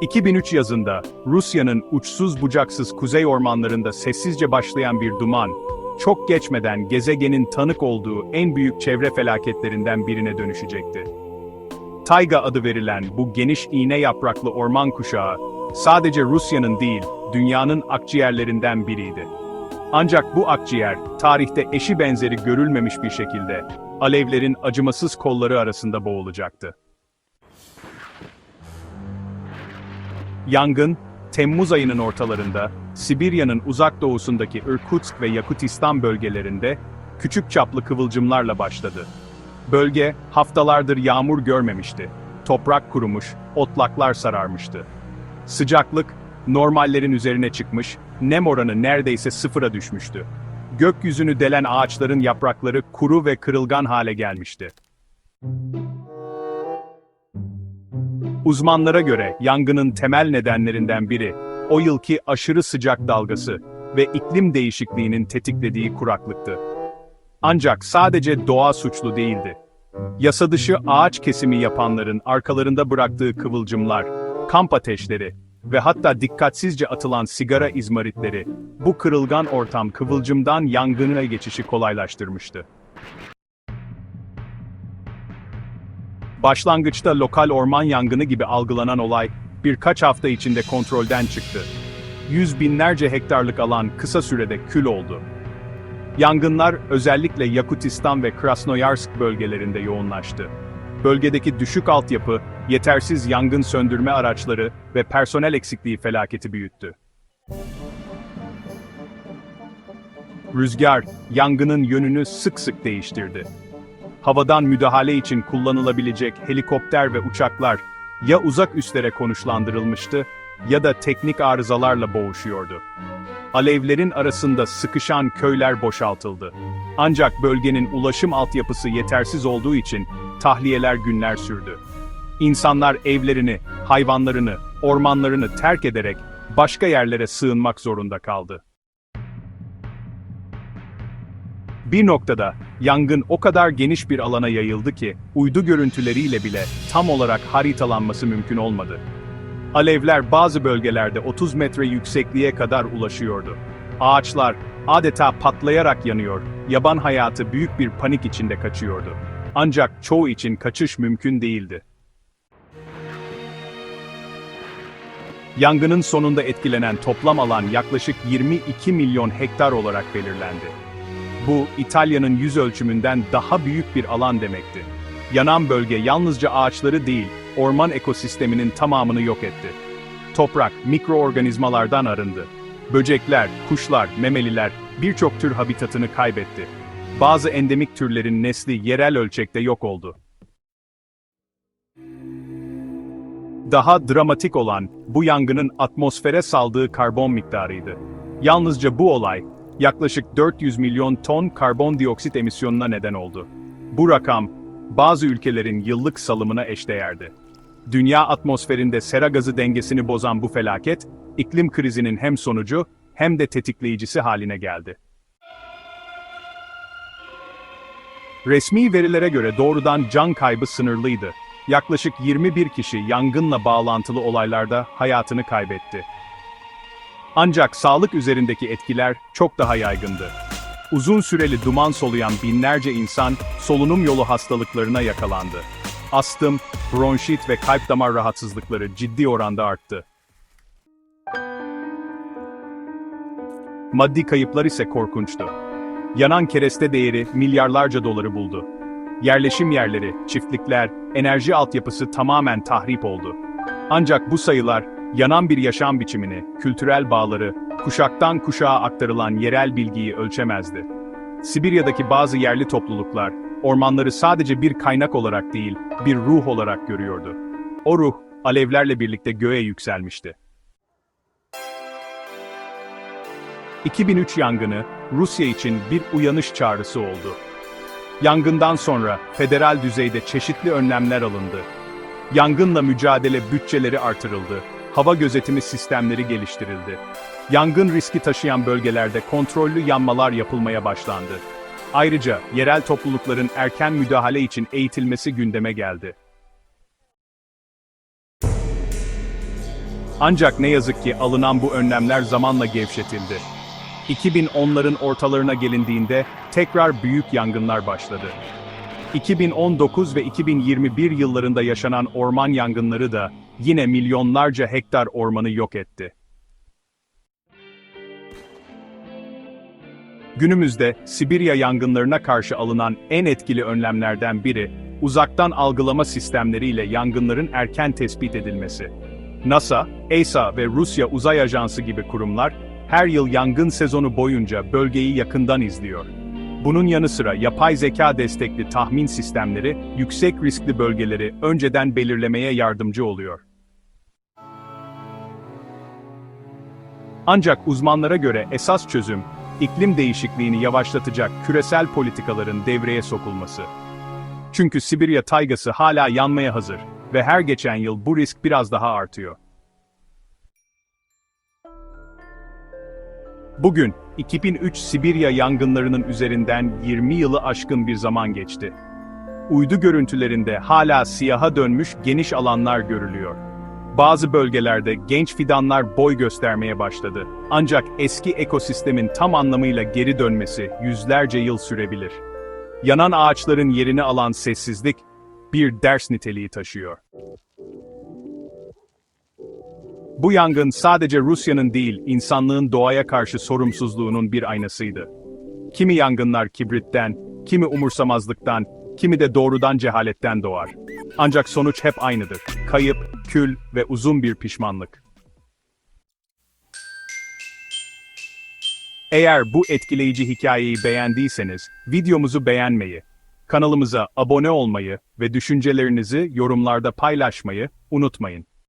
2003 yazında Rusya'nın uçsuz bucaksız kuzey ormanlarında sessizce başlayan bir duman, çok geçmeden gezegenin tanık olduğu en büyük çevre felaketlerinden birine dönüşecekti. Tayga adı verilen bu geniş iğne yapraklı orman kuşağı, sadece Rusya'nın değil, dünyanın akciğerlerinden biriydi. Ancak bu akciğer, tarihte eşi benzeri görülmemiş bir şekilde, alevlerin acımasız kolları arasında boğulacaktı. Yangın, Temmuz ayının ortalarında, Sibirya'nın uzak doğusundaki Irkutsk ve Yakutistan bölgelerinde, küçük çaplı kıvılcımlarla başladı. Bölge, haftalardır yağmur görmemişti. Toprak kurumuş, otlaklar sararmıştı. Sıcaklık, normallerin üzerine çıkmış, nem oranı neredeyse sıfıra düşmüştü. Gökyüzünü delen ağaçların yaprakları kuru ve kırılgan hale gelmişti. Uzmanlara göre yangının temel nedenlerinden biri, o yılki aşırı sıcak dalgası ve iklim değişikliğinin tetiklediği kuraklıktı. Ancak sadece doğa suçlu değildi. Yasa dışı ağaç kesimi yapanların arkalarında bıraktığı kıvılcımlar, kamp ateşleri ve hatta dikkatsizce atılan sigara izmaritleri, bu kırılgan ortam kıvılcımdan yangına geçişi kolaylaştırmıştı. Başlangıçta lokal orman yangını gibi algılanan olay, birkaç hafta içinde kontrolden çıktı. Yüz binlerce hektarlık alan kısa sürede kül oldu. Yangınlar özellikle Yakutistan ve Krasnoyarsk bölgelerinde yoğunlaştı. Bölgedeki düşük altyapı, yetersiz yangın söndürme araçları ve personel eksikliği felaketi büyüttü. Rüzgar, yangının yönünü sık sık değiştirdi. Havadan müdahale için kullanılabilecek helikopter ve uçaklar ya uzak üslere konuşlandırılmıştı ya da teknik arızalarla boğuşuyordu. Alevlerin arasında sıkışan köyler boşaltıldı. Ancak bölgenin ulaşım altyapısı yetersiz olduğu için tahliyeler günler sürdü. İnsanlar evlerini, hayvanlarını, ormanlarını terk ederek başka yerlere sığınmak zorunda kaldı. Bir noktada, yangın o kadar geniş bir alana yayıldı ki, uydu görüntüleriyle bile tam olarak haritalanması mümkün olmadı. Alevler bazı bölgelerde 30 metre yüksekliğe kadar ulaşıyordu. Ağaçlar adeta patlayarak yanıyor, yaban hayatı büyük bir panik içinde kaçıyordu. Ancak çoğu için kaçış mümkün değildi. Yangının sonunda etkilenen toplam alan yaklaşık 22 milyon hektar olarak belirlendi. Bu, İtalya'nın yüz ölçümünden daha büyük bir alan demekti. Yanan bölge yalnızca ağaçları değil, orman ekosisteminin tamamını yok etti. Toprak, mikroorganizmalardan arındı. Böcekler, kuşlar, memeliler birçok tür habitatını kaybetti. Bazı endemik türlerin nesli yerel ölçekte yok oldu. Daha dramatik olan, bu yangının atmosfere saldığı karbon miktarıydı. Yalnızca bu olay, yaklaşık 400 milyon ton karbondioksit emisyonuna neden oldu. Bu rakam, bazı ülkelerin yıllık salımına eşdeğerdi. Dünya atmosferinde sera gazı dengesini bozan bu felaket, iklim krizinin hem sonucu hem de tetikleyicisi haline geldi. Resmi verilere göre doğrudan can kaybı sınırlıydı. Yaklaşık 21 kişi yangınla bağlantılı olaylarda hayatını kaybetti. Ancak sağlık üzerindeki etkiler çok daha yaygındı. Uzun süreli duman soluyan binlerce insan solunum yolu hastalıklarına yakalandı. Astım, bronşit ve kalp damar rahatsızlıkları ciddi oranda arttı. Maddi kayıplar ise korkunçtu. Yanan kereste değeri milyarlarca doları buldu. Yerleşim yerleri, çiftlikler, enerji altyapısı tamamen tahrip oldu. Ancak bu sayılar, yanan bir yaşam biçimini, kültürel bağları, kuşaktan kuşağa aktarılan yerel bilgiyi ölçemezdi. Sibirya'daki bazı yerli topluluklar, ormanları sadece bir kaynak olarak değil, bir ruh olarak görüyordu. O ruh, alevlerle birlikte göğe yükselmişti. 2003 yangını, Rusya için bir uyanış çağrısı oldu. Yangından sonra federal düzeyde çeşitli önlemler alındı. Yangınla mücadele bütçeleri artırıldı. Hava gözetimi sistemleri geliştirildi. Yangın riski taşıyan bölgelerde kontrollü yanmalar yapılmaya başlandı. Ayrıca yerel toplulukların erken müdahale için eğitilmesi gündeme geldi. Ancak ne yazık ki alınan bu önlemler zamanla gevşetildi. 2010'ların ortalarına gelindiğinde tekrar büyük yangınlar başladı. 2019 ve 2021 yıllarında yaşanan orman yangınları da yine milyonlarca hektar ormanı yok etti. Günümüzde Sibirya yangınlarına karşı alınan en etkili önlemlerden biri, uzaktan algılama sistemleriyle yangınların erken tespit edilmesi. NASA, ESA ve Rusya Uzay Ajansı gibi kurumlar, her yıl yangın sezonu boyunca bölgeyi yakından izliyor. Bunun yanı sıra yapay zeka destekli tahmin sistemleri, yüksek riskli bölgeleri önceden belirlemeye yardımcı oluyor. Ancak uzmanlara göre esas çözüm, iklim değişikliğini yavaşlatacak küresel politikaların devreye sokulması. Çünkü Sibirya taygası hala yanmaya hazır ve her geçen yıl bu risk biraz daha artıyor. Bugün, 2003 Sibirya yangınlarının üzerinden 20 yılı aşkın bir zaman geçti. Uydu görüntülerinde hala siyaha dönmüş geniş alanlar görülüyor. Bazı bölgelerde genç fidanlar boy göstermeye başladı. Ancak eski ekosistemin tam anlamıyla geri dönmesi yüzlerce yıl sürebilir. Yanan ağaçların yerini alan sessizlik bir ders niteliği taşıyor. Bu yangın sadece Rusya'nın değil, insanlığın doğaya karşı sorumsuzluğunun bir aynasıydı. Kimi yangınlar kibritten, kimi umursamazlıktan, kimi de doğrudan cehaletten doğar. Ancak sonuç hep aynıdır. Kayıp, kül ve uzun bir pişmanlık. Eğer bu etkileyici hikayeyi beğendiyseniz, videomuzu beğenmeyi, kanalımıza abone olmayı ve düşüncelerinizi yorumlarda paylaşmayı unutmayın.